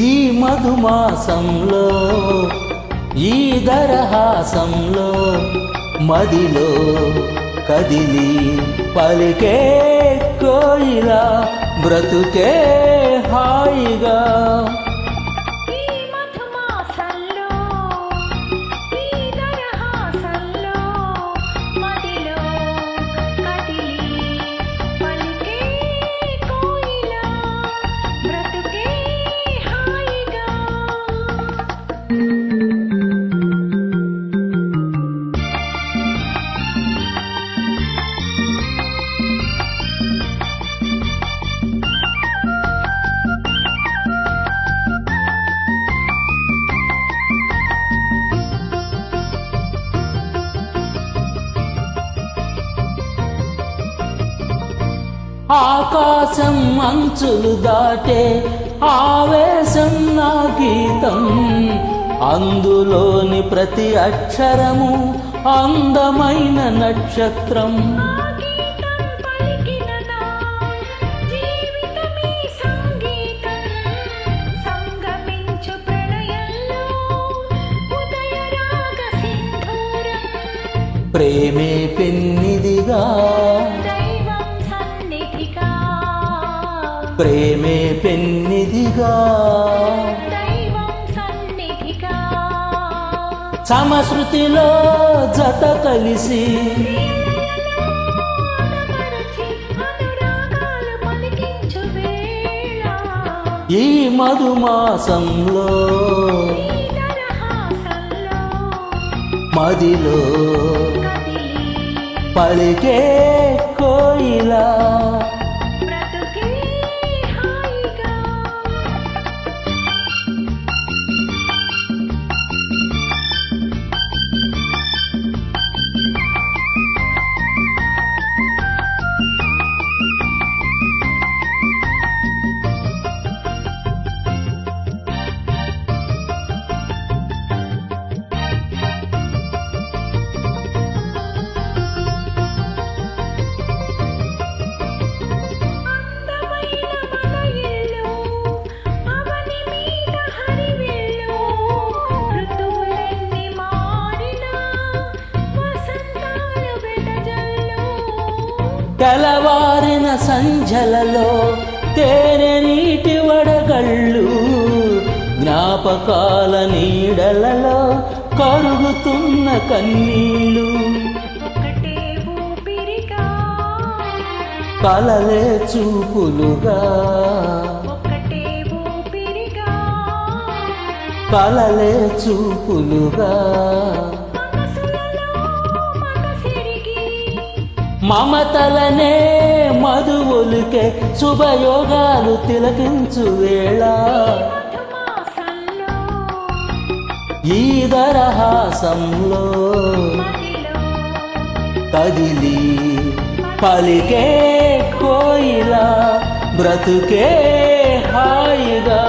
ఈ మధుమాసంలో ఈ దరహాసంలో మదిలో కదిలి పలికే కోయిలా బ్రతుకే హాయిగా. ఆకాశం అంచులు దాటే ఆవేశం నా గీతం. అందులోని ప్రతి అక్షరము అందమైన నక్షత్రం. ఆ గీతం ప్రేమే పెన్నిదిగా సమశృతిలో జత కలిసి. ఈ మధుమాసంలో మదిలో పలికే కోయిలా. తెల్లవారిన సంధ్యలలో తేనె నీటి వడగళ్ళు జ్ఞాపకాల నీడలలో కరుగుతున్న కన్నీళ్ళు. కలలే చూపులుగా. కలలే చూపులుగా. మమతలనే మధువులుకే శుభయోగాలు తిలకించు వేళ. ఈ దరహాసంలో కదిలి పలికే కోయిలా బ్రతుకే హాయిగా.